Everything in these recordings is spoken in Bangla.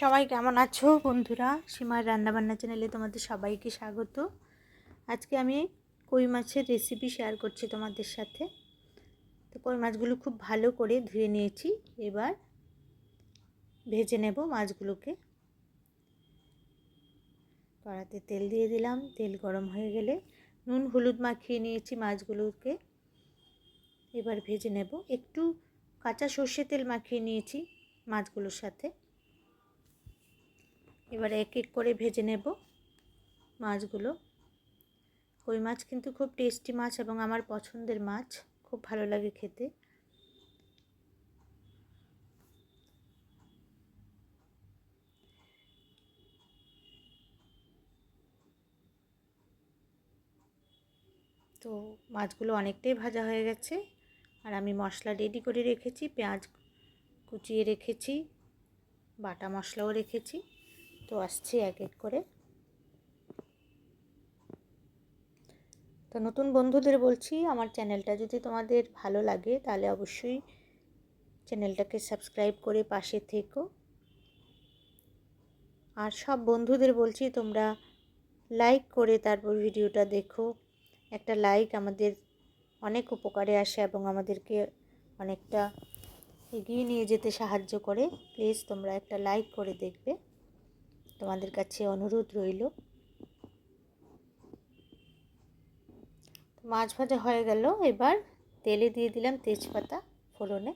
সবাই কেমন আছো বন্ধুরা? সীমার রান্নাবান্না চ্যানেলে তোমাদের সবাইকে স্বাগত। আজকে আমি কই মাছের রেসিপি শেয়ার করছি তোমাদের সাথে। তো কই মাছগুলো খুব ভালো করে ধুয়ে নিয়েছি। এবার ভেজে নেব মাছগুলোকে। কড়াতে তেল দিয়ে দিলাম। তেল গরম হয়ে গেলে নুন, হলুদ মাখিয়ে নিয়েছি মাছগুলোকে। এবার ভেজে নেব। একটু কাঁচা সর্ষে তেল মাখিয়ে নিয়েছি মাছগুলোর সাথে। এবার এক এক করে ভেজে নেব মাছগুলো। কই মাছ কিন্তু খুব টেস্টি মাছ এবং আমার পছন্দের মাছ, খুব ভালো লাগে খেতে। তো মাছগুলো অনেকটাই ভাজা হয়ে গেছে আর আমি মশলা রেডি করে রেখেছি, পেঁয়াজ কুচিয়ে রেখেছি, বাটা মশলাও রেখেছি। তো আসছি এক এক করে। তো নতুন বন্ধুদের বলছি, আমার চ্যানেলটা যদি তোমাদের ভালো লাগে তাহলে অবশ্যই চ্যানেলটাকে সাবস্ক্রাইব করে পাশে থেকো। আর সব বন্ধুদের বলছি, তোমরা লাইক করে তারপর ভিডিওটা দেখো। একটা লাইক আমাদের অনেক উপকারে আসে এবং আমাদেরকে অনেকটা এগিয়ে নিয়ে যেতে সাহায্য করে। প্লিজ তোমরা একটা লাইক করে দেখবে। তোমাদের কাছে অনুরোধ রইল। মাছ ভাজা হয়ে গেল, এবার তেলে দিয়ে দিলাম তেজপাতা ফোড়নে।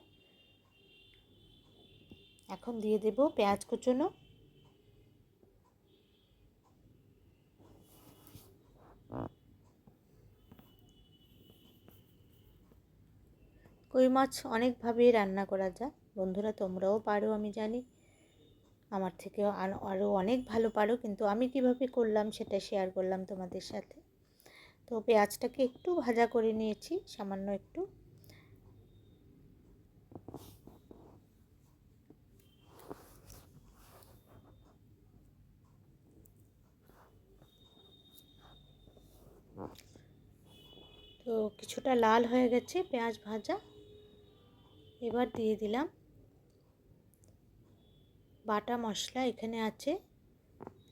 এখন দিয়ে দেব পেঁয়াজ কুচনো। কই মাছ অনেকভাবেই রান্না করা যায়, বন্ধুরা তোমরাও পারো আমি জানি। আমার থেকে আরও অনেক ভালো পারো, কিন্তু আমি কীভাবে করলাম সেটা শেয়ার করলাম তোমাদের সাথে। তো পেঁয়াজটাকে একটু ভাজা করে নিয়েছি, সামান্য একটু। তো কিছুটা লাল হয়ে গেছে পেঁয়াজ ভাজা। এবার দিয়ে দিলাম বাটা মশলা এখানে আছে,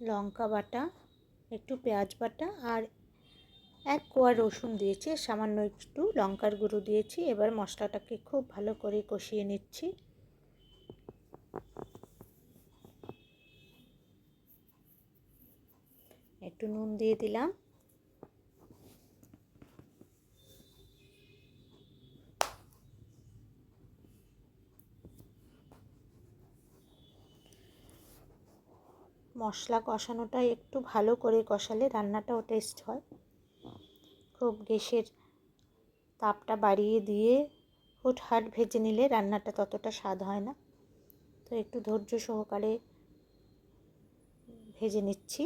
লঙ্কা বাটা, একটু পেঁয়াজ বাটা আর এক কোয়া রসুন দিয়েছি সামান্য একটু লঙ্কার গুঁড়ো দিয়েছি। এবার মশলাটাকে খুব ভালো করে কষিয়ে নিচ্ছি। একটু নুন দিয়ে দিলাম। মশলা কষানোটা একটু ভালো করে কষালে রান্নাটাও টেস্ট হয়। খুব গ্যাসের তাপটা বাড়িয়ে দিয়ে হুটহাট ভেজে নিলে রান্নাটা ততটা স্বাদ হয় না। তো একটু ধৈর্য সহকারে ভেজে নিচ্ছি।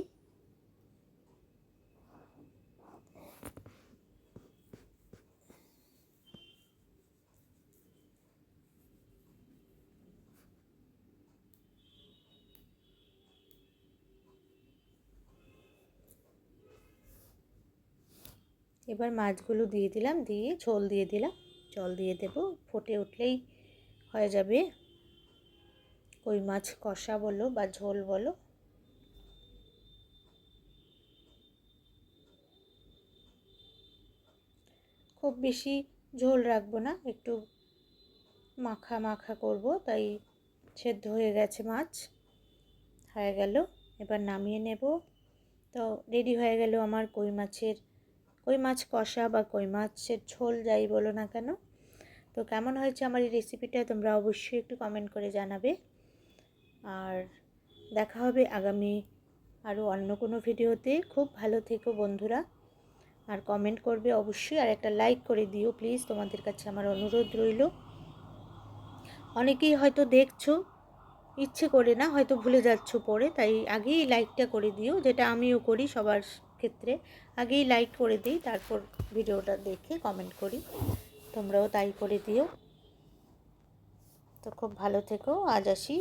এবার মাছগুলো দিয়ে দিলাম, দিয়ে ঝোল দিয়ে দিলাম। জল দিয়ে দেব, ফুটে উঠলেই হয়ে যাবে। কই মাছ কষা বলো বা ঝোল বলো। খুব বেশি ঝোল রাখব না, একটু মাখা মাখা করব, তাই সেদ্ধ হয়ে গেছে মাছ। হয়ে গেল, এবার নামিয়ে নেব। তো রেডি হয়ে গেল আমার কই মাছের কই মাছ কষা বা কই মাছের ঝোল যাই বলো না কেন? তো কেমন হয়েছে আমার এই রেসিপিটা তোমরা অবশ্যই একটু কমেন্ট করে জানাবে। আর দেখা হবে আগামী আরও অন্য কোনো ভিডিওতে খুব ভালো থেকো বন্ধুরা। আর কমেন্ট করবে অবশ্যই। আর একটা লাইক করে দিও প্লিজ তোমাদের কাছে আমার অনুরোধ রইল। অনেকেই হয়তো দেখছ, ইচ্ছে করে না, হয়তো ভুলে যাচ্ছ পরে। তাই আগেই লাইকটা করে দিও, যেটা আমিও করি সবার ক্ষেত্রে আগেই লাইক করে দিই, তারপর ভিডিওটা দেখে কমেন্ট করি। তোমরাও তাই করে দিও। তো খুব ভালো থেকো, আজ আসি।